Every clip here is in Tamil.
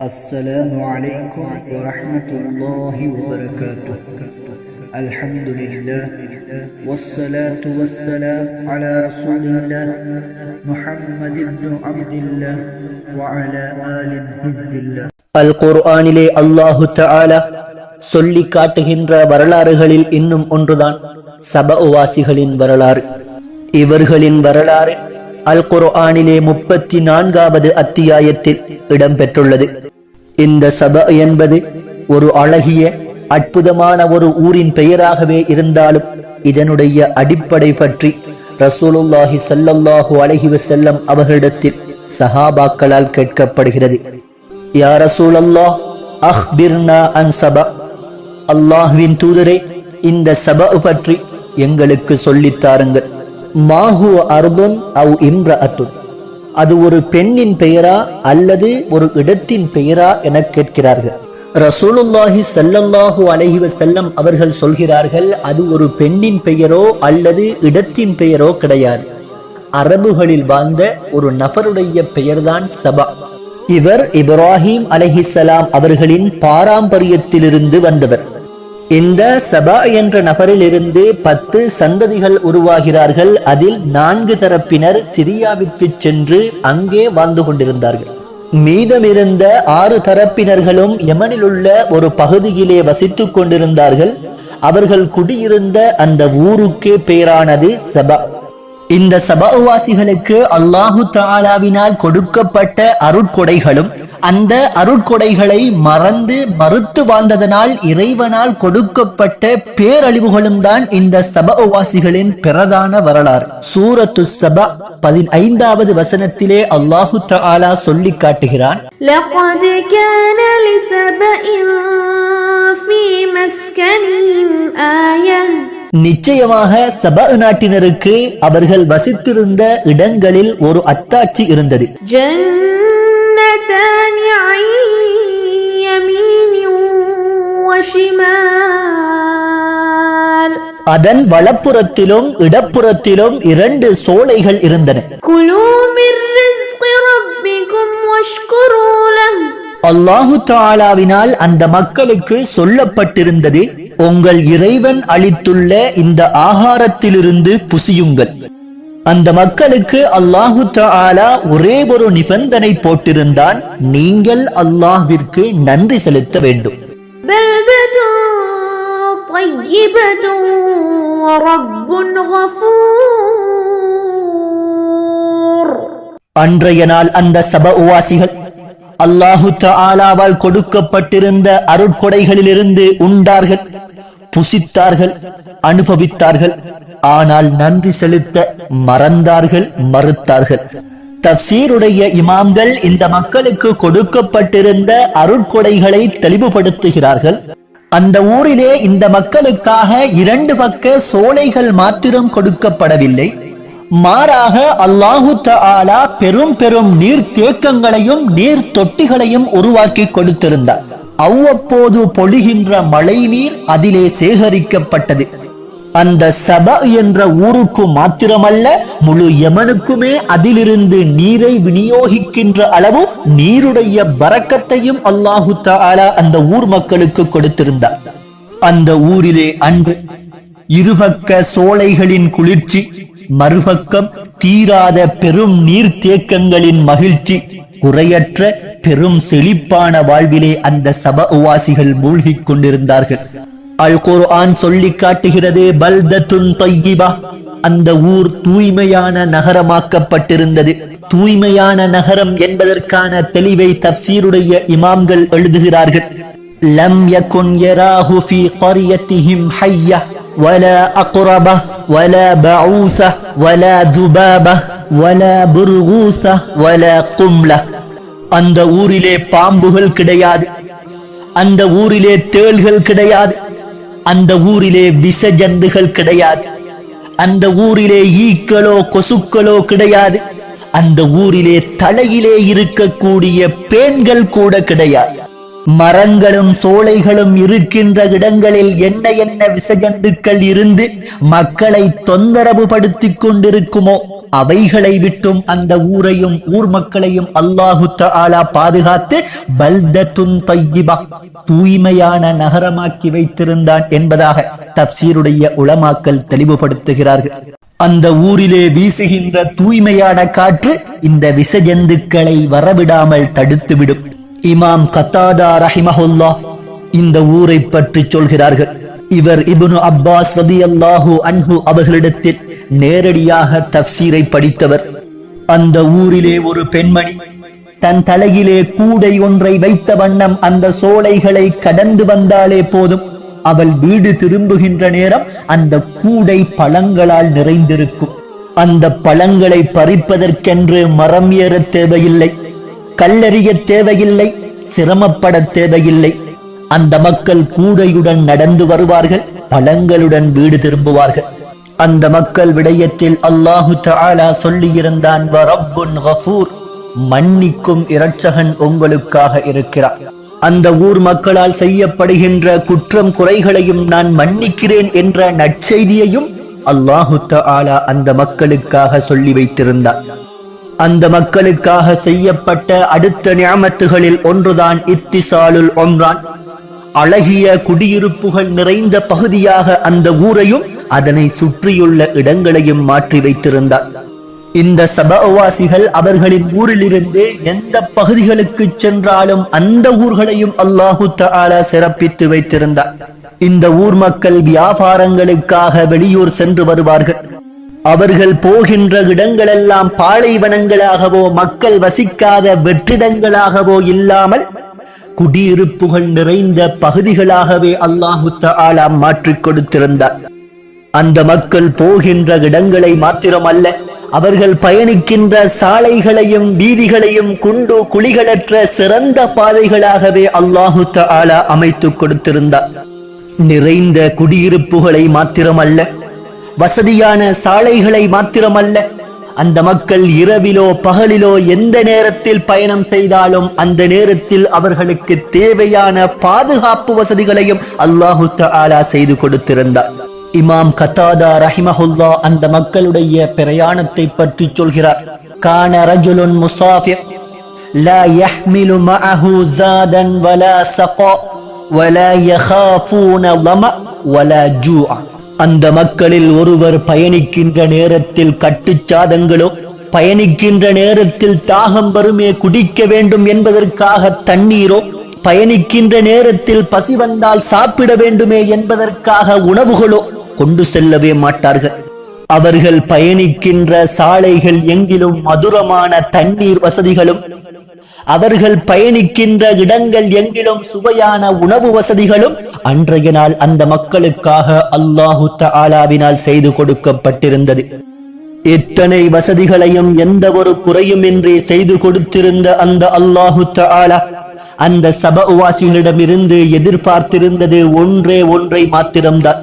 السلام عليكم ورحمة الله وبركاته الحمد لله والصلاة والسلام على رسول الله محمد بن عبد الله وعلى آل حزب الله அல் குர்ஆனிலே அல்லாஹு தஆலா சொல்லி காட்டுகின்ற வரலாறுகளில் இன்னும் ஒன்றுதான் சபவாசிகளின் வரலாறு இவர்களின் வரலாறு அல் குர்ஆனிலே முப்பத்தி நான்காவது அத்தியாயத்தில் இடம்பெற்றுள்ளது. இந்த சப என்பது ஒரு அழகிய அற்புதமான ஒரு ஊரின் பெயராகவே இருந்தாலும் இதனுடைய அடிப்படை பற்றி ரசூலுல்லாஹி சல்லல்லாஹு அலைஹி செல்லம் அவர்களிடத்தில் சஹாபாக்களால் கேட்கப்படுகிறது. யா ரசூலல்லாஹ் அஹ்பிர்னா அன் சபா. அல்லாஹ்வின் தூதரே இந்த சபா பற்றி எங்களுக்கு சொல்லித் தாருங்கள். மாஹு அர்துன் அவ் இம்ர அத்துன் அது ஒரு பெண்ணின் பெயரா அல்லது ஒரு இடத்தின் பெயரா என கேட்கிறார்கள். ரசூலுல்லாஹி சல்லல்லாஹு அலஹி வசல்லம் அவர்கள் சொல்கிறார்கள் அது ஒரு பெண்ணின் பெயரோ அல்லது இடத்தின் பெயரோ கிடையாது. அரபுகளில் வாழ்ந்த ஒரு நபருடைய பெயர்தான் சபா. இவர் இப்ராஹிம் அலஹிசலாம் அவர்களின் பாரம்பரியத்திலிருந்து வந்தவர். இந்த சபா என்ற நபரிலிருந்து பத்து சந்ததிகள் உருவாகிறார்கள். அதில் நான்கு தரப்பினர் சிரியாவிற்கு சென்று அங்கே வாழ்ந்து கொண்டிருந்தார்கள். மீதமிருந்த ஆறு தரப்பினர்களும் யமனில் உள்ள ஒரு பகுதியிலே வசித்துக் கொண்டிருந்தார்கள். அவர்கள் குடியிருந்த அந்த ஊருக்கு பெயரானது சபா. இந்த சபாவாசிகளுக்கு அல்லாஹு தாலாவினால் கொடுக்கப்பட்ட அருட்கொடைகளும் அந்த அருட்கொடைகளை மறந்து மறுத்து வாழ்ந்ததனால் இறைவனால் கொடுக்கப்பட்ட பேரழிவுகளும் தான் இந்த சபவாசிகளின் பிரதான வரலாறு சூரத்து சபா பதினைந்தாவது வசனத்திலே அல்லாஹு தாலா சொல்லி காட்டுகிறான் لقد كان لسبإ في مسكنهم آية நிச்சயமாக சபா நாட்டினருக்கு அவர்கள் வசித்திருந்த இடங்களில் ஒரு அத்தாட்சி இருந்தது. அதன் வளப்புறத்திலும் இடப்புறத்திலும் இரண்டு சோலைகள் இருந்தன. அல்லாஹு தாலாவினால் அந்த மக்களுக்கு சொல்லப்பட்டிருந்தது உங்கள் இறைவன் அளித்துள்ள இந்த ஆகாரத்திலிருந்து புசியுங்கள். அந்த மக்களுக்கு அல்லாஹு தாலா ஒரே ஒரு நிபந்தனை போட்டிருந்தான். நீங்கள் அல்லாஹிற்கு நன்றி செலுத்த வேண்டும். அன்றைய நாள் அந்த சப உவாசிகள் அல்லாஹு தாலாவால் கொடுக்கப்பட்டிருந்த அருட்கொடைகளிலிருந்து உண்டார்கள். புசித்தார்கள் அனுபவித்தார்கள் ஆனால் நன்றி செலுத்த மறந்தார்கள் மறுத்தார்கள். தப்சீருடைய இமாம்கள் இந்த மக்களுக்கு கொடுக்கப்பட்டிருந்த அருட்கொடைகளை தெளிவுபடுத்துகிறார்கள். அந்த ஊரிலே இந்த மக்களுக்காக இரண்டு பக்க சோலைகள் மாத்திரம் கொடுக்கப்படவில்லை. மாறாக அல்லாஹு ஆலா பெரும் பெரும் நீர் தேக்கங்களையும் நீர் தொட்டிகளையும் உருவாக்கி கொடுத்திருந்தார். அவ்வப்போது பொழிகின்ற மழை நீர் அதிலே சேகரிக்கப்பட்டது. அந்த சப என்ற ஊருக்கு மாத்திரமல்ல முழு யமனுக்குமே அதிலிருந்து நீரை விநியோகிக்கின்ற அளவு நீருடைய பறக்கத்தையும் அல்லாஹு தாலா அந்த ஊர் மக்களுக்கு கொடுத்திருந்தார். அந்த ஊரிலே அன்று இருபக்க சோலைகளின் குளிர்ச்சி மறுபக்கம் தீராத பெரும் நீர்த்தேக்கங்களின் மகிழ்ச்சி குறையற்ற பெரும் செழிப்பான வாழ்விலே அந்த சபவாசிகள் மூழ்கிக் கொண்டிருந்தார்கள் அல் குர்ஆன் சொல்லி காட்டுகிறது பல்தத்துன் தொய்யிபா அந்த ஊர் தூய்மையான நகரமாக்கப்பட்டிருந்தது தூய்மையான நகரம் என்பதற்கான தெளிவை தப்சீருடைய இமாம்கள் எழுதுகிறார்கள் لم يكن يراه في قريتهم حية ولا أقربة ولا بعوثة ولا ذبابة ولا برغوثة ولا قملة அந்த ஊரிலே பாம்புகள் கிடையாது. அந்த ஊரிலே தேள்கள் கிடையாது. அந்த ஊரிலே விசஜந்துகள் கிடையாது. அந்த ஊரிலே ஈக்களோ கொசுக்களோ கிடையாது. அந்த ஊரிலே தலையிலே இருக்கக்கூடிய பேன்கள் கூட கிடையாது. மரங்களும் சோலைகளும் இருக்கின்ற இடங்களில் என்ன என்ன விசஜந்துக்கள் இருந்து மக்களை தொந்தரவு படுத்திக் கொண்டிருக்குமோ அவைகளை விட்டும் அந்த ஊரையும் ஊர் மக்களையும் அல்லாஹு தாலா பாதுகாத்து பல்தத்துன் தையிபா தூய்மையான நகரமாக்கி வைத்திருந்தான் என்பதாக தப்சீருடைய உளமாக்கல் தெளிவுபடுத்துகிறார்கள். அந்த ஊரிலே வீசுகின்ற தூய்மையான காற்று இந்த விசஜந்துக்களை வரவிடாமல் தடுத்துவிடும். இமாம் கத்தாதா ரஹிமஹுல்லா இந்த ஊரை பற்றி சொல்கிறார்கள். இவர் இபுனு அப்பாஸ் ரதியல்லாஹு அன்ஹு அவர்களிடத்தில் நேரடியாக தப்சீரை படித்தவர். அந்த ஊரிலே ஒரு பெண்மணி தன் தலையிலே கூடை ஒன்றை வைத்த வண்ணம் அந்த சோலைகளை கடந்து வந்தாலே போதும். அவள் வீடு திரும்புகின்ற நேரம் அந்த கூடை பழங்களால் நிறைந்திருக்கும். அந்த பழங்களை பறிப்பதற்கென்று மரம் ஏற தேவையில்லை. கல்லறிய தேவையில்லை சிரமப்பட தேவையில்லை. அந்த மக்கள் கூடையுடன் நடந்து வருவார்கள் பழங்களுடன் வீடு திரும்புவார்கள். அந்த மக்கள் விடயத்தில் அல்லாஹு தாலா சொல்லியிருந்தான் வரப்புன் கஃபூர் மன்னிக்கும் இரட்சகன் உங்களுக்காக இருக்கிறார். அந்த ஊர் மக்களால் செய்யப்படுகின்ற குற்றம் குறைகளையும் நான் மன்னிக்கிறேன் என்ற நற்செய்தியையும் அல்லாஹு ஆலா அந்த மக்களுக்காக சொல்லி வைத்திருந்தார் அந்த மக்களுக்காக செய்யப்பட்ட அடுத்த நியமத்துகளில் ஒன்றுதான் இத்திசாலுல் ஒன்றான் அழகிய குடியிருப்புகள் நிறைந்த பகுதியாக அந்த ஊரையும் அதனை சுற்றியுள்ள இடங்களையும் மாற்றி வைத்திருந்தார். இந்த சபவாசிகள் அவர்களின் ஊரிலிருந்து எந்த பகுதிகளுக்கு சென்றாலும் அந்த ஊர்களையும் அல்லாஹு தாலா சிறப்பித்து வைத்திருந்தார். இந்த ஊர் மக்கள் வியாபாரங்களுக்காக வெளியூர் சென்று வருவார்கள். அவர்கள் போகின்ற இடங்களெல்லாம் பாலைவனங்களாகவோ மக்கள் வசிக்காத வெற்றிடங்களாகவோ இல்லாமல் குடியிருப்புகள் நிறைந்த பகுதிகளாகவே அல்லாஹு தஆலா மாற்றிக் கொடுத்திருந்தார். அந்த மக்கள் போகின்ற இடங்களை மாத்திரமல்ல அவர்கள் பயணிக்கின்ற சாலைகளையும் வீதிகளையும் குண்டு குழிகளற்ற சிறந்த பாதைகளாகவே அல்லாஹு ஆலா அமைத்துக் கொடுத்திருந்தார். நிறைந்த குடியிருப்புகளை மாத்திரமல்ல வசதியான சாலைகளை மாத்திரமல்ல அந்த மக்கள் இரவிலோ பகலிலோ எந்த நேரத்தில் பயணம் செய்தாலும் அந்த நேரத்தில் அவர்களுக்கு தேவையான பாதுகாப்பு வசதிகளையும் அல்லாஹு தஆலா செய்து கொடுத்திருந்தார் இமாம் கத்தாதா ரஹிமஹுல்லா அந்த மக்களுடைய பிரயாணத்தை பற்றி சொல்கிறார் கான ரஜுலுன் முசாஃபிர் لا يحمل معه زادا ولا سقاء ولا يخافون ظمأ ولا جوع அந்த மக்களில் ஒருவர் பயணிக்கின்ற நேரத்தில் கட்டுச்சாதங்களோ பயணிக்கின்ற நேரத்தில் தாகம் வருமே குடிக்க வேண்டும் என்பதற்காக தண்ணீரோ பயணிக்கின்ற நேரத்தில் பசி வந்தால் சாப்பிட வேண்டுமே என்பதற்காக உணவுகளோ கொண்டு செல்லவே மாட்டார்கள். அவர்கள் பயணிக்கின்ற சாலைகள் எங்கிலும் மதுரமான தண்ணீர் வசதிகளும் அவர்கள் பயணிக்கின்ற இடங்கள் எங்கிலும் சுவையான உணவு வசதிகளும் அன்றைய நாள் அந்த மக்களுக்காக அல்லாஹு தாலாவினால் செய்து கொடுக்கப்பட்டிருந்தது. இத்தனை வசதிகளையும் எந்த ஒரு குறையுமின்றி செய்து கொடுத்திருந்த அந்த அல்லாஹு தாலா அந்த சபவாசிகளிடமிருந்து எதிர்பார்த்திருந்தது ஒன்றே ஒன்றை மாத்திரம்தான்.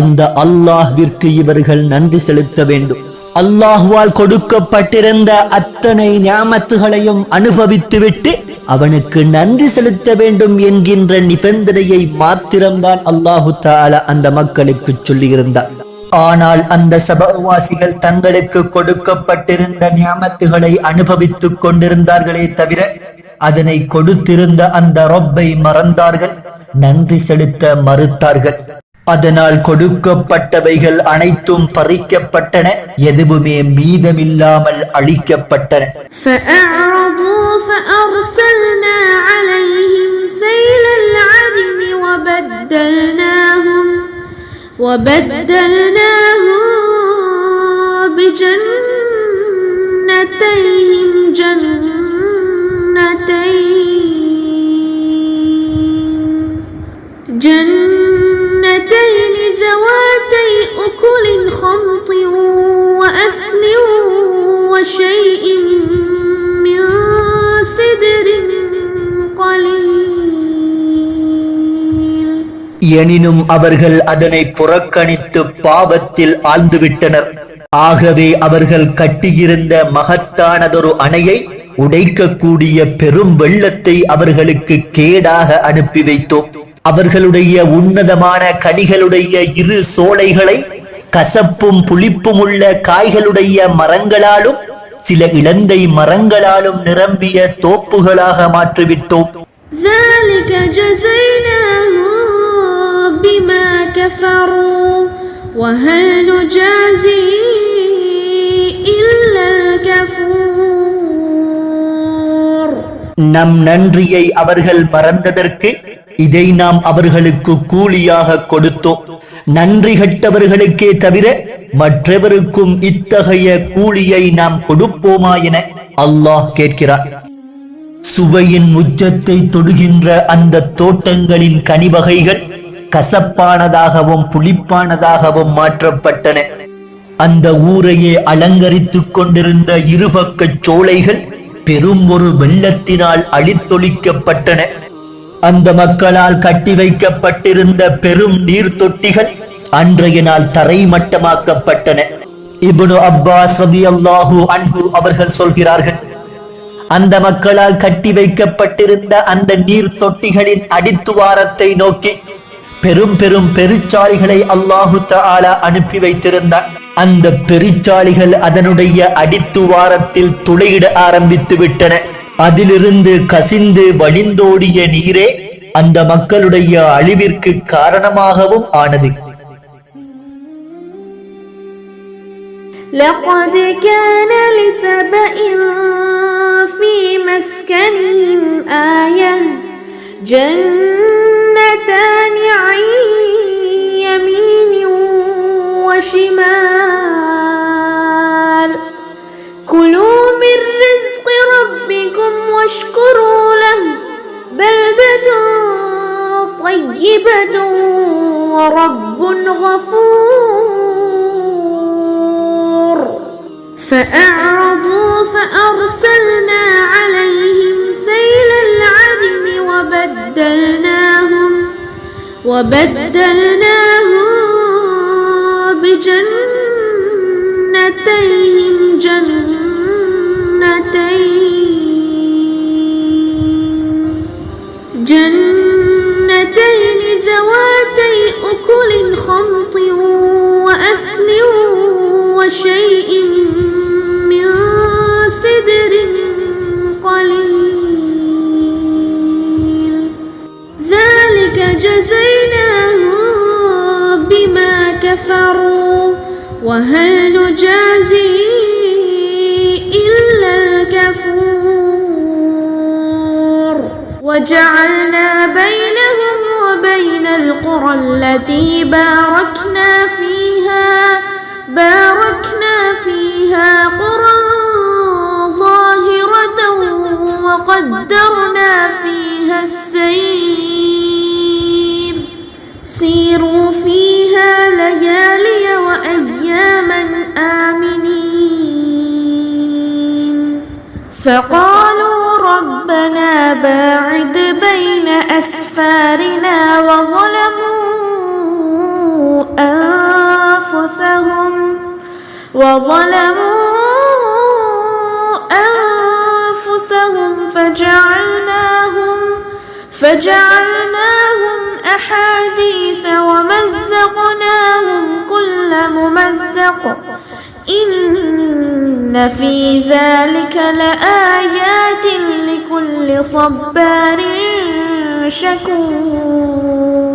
அந்த அல்லாஹ்விற்கு இவர்கள் நன்றி செலுத்த வேண்டும். அல்லாஹுவால் கொடுக்கப்பட்டிருந்த அத்தனை ஞாமத்துகளையும் அனுபவித்துவிட்டு அவனுக்கு நன்றி செலுத்த வேண்டும் என்கின்ற நிபந்தனையை மாத்திரம்தான் அல்லாஹு தால அந்த மக்களுக்கு சொல்லியிருந்தார் ஆனால் அந்த சபவாசிகள் தங்களுக்கு கொடுக்கப்பட்டிருந்த ஞாமத்துகளை அனுபவித்துக் கொண்டிருந்தார்களே தவிர அதனை கொடுத்திருந்த அந்த ரொப்பை மறந்தார்கள் நன்றி செலுத்த மறுத்தார்கள். அதனால் கொடுக்கப்பட்டவைகள் அனைத்தும் பறிக்கப்பட்டன எதுவுமே மீதமில்லாமல் அழிக்கப்பட்டன فأعرضوا فأرسلنا عليهم سيل العرم وبدلناهم وبدلناهم எனினும் அவர்கள் அதனை புறக்கணித்து பாவத்தில் ஆழ்ந்துவிட்டனர் ஆகவே அவர்கள் கட்டியிருந்த மகத்தானதொரு அணையை உடைக்கக்கூடிய பெரும் வெள்ளத்தை அவர்களுக்கு கேடாக அனுப்பி வைத்தோம் அவர்களுடைய உன்னதமான கனிகளுடைய இரு சோலைகளை கசப்பும் புளிப்பும் உள்ள காய்களுடைய மரங்களாலும் சில இலந்தை மரங்களாலும் நிரம்பிய தோப்புகளாக மாற்றிவிட்டோம் ذلك جزيناهم بما كفروا وهل نجازي إلا الكفور நம் நன்றியை அவர்கள் மறந்ததற்கு இதை நாம் அவர்களுக்கு கூலியாக கொடுத்தோம் நன்றி கட்டவர்களுக்கே தவிர மற்றவருக்கும் இத்தகைய கூலியை நாம் கொடுப்போமா என அல்லாஹ் கேட்கிறார் சுவையின் உச்சத்தை தொடுகின்ற அந்த தோட்டங்களின் கனிவகைகள் கசப்பானதாகவும் புளிப்பானதாகவும் மாற்றப்பட்டன. அந்த ஊரையே அலங்கரித்துக் கொண்டிருந்த இருபக்கச் சோலைகள் பெரும் ஒரு வெள்ளத்தினால் அழித்தொழிக்கப்பட்டன. அந்த மக்களால் கட்டி வைக்கப்பட்டிருந்த பெரும் நீர் தொட்டிகள் அன்றைய நாள் தரைமட்டமாக்கப்பட்டன. இபுனு அப்பாஸ் ரதியல்லாஹு அன்ஹு அவர்கள் சொல்கிறார்கள் அந்த மக்களால் கட்டி வைக்கப்பட்டிருந்த அந்த நீர் தொட்டிகளின் அடித்துவாரத்தை நோக்கி பெரும் பெரும் பெருச்சாளிகளை அல்லாஹு தஆலா அனுப்பி வைத்திருந்தார் அந்த பெருச்சாளிகள் அதனுடைய அடித்துவாரத்தில் துளையிட ஆரம்பித்து விட்டன அதிலிருந்து கசிந்து வழிந்தோடிய நீரே அந்த மக்களுடைய அழிவிற்கு காரணமாகவும் ஆனது لقد كان لسبإ في مسكنهم آية جنتان وشمال كلوا من رزق ربكم واشكروا له بلدة طيبة ورب غفور. فأعرضوا فأرسلنا عليهم سيل العدم وبدلناهم وبدلناهم بجنتيهم جنتين. جنتين ذواتي أكل خمط وأثل وشيء وهل نجازي إلا الكفور. وجعلنا بينهم وبين القرى التي باركنا فيها باركنا فيها قرى ظاهرة وقدرنا فيها السير. سيروا فقالوا ربنا باعد بين أسفارنا وظلموا أنفسهم وظلموا أنفسهم فجعلناهم فجعلناهم أحاديث ومزقناهم في ذلك لآيات لكل صبار شكور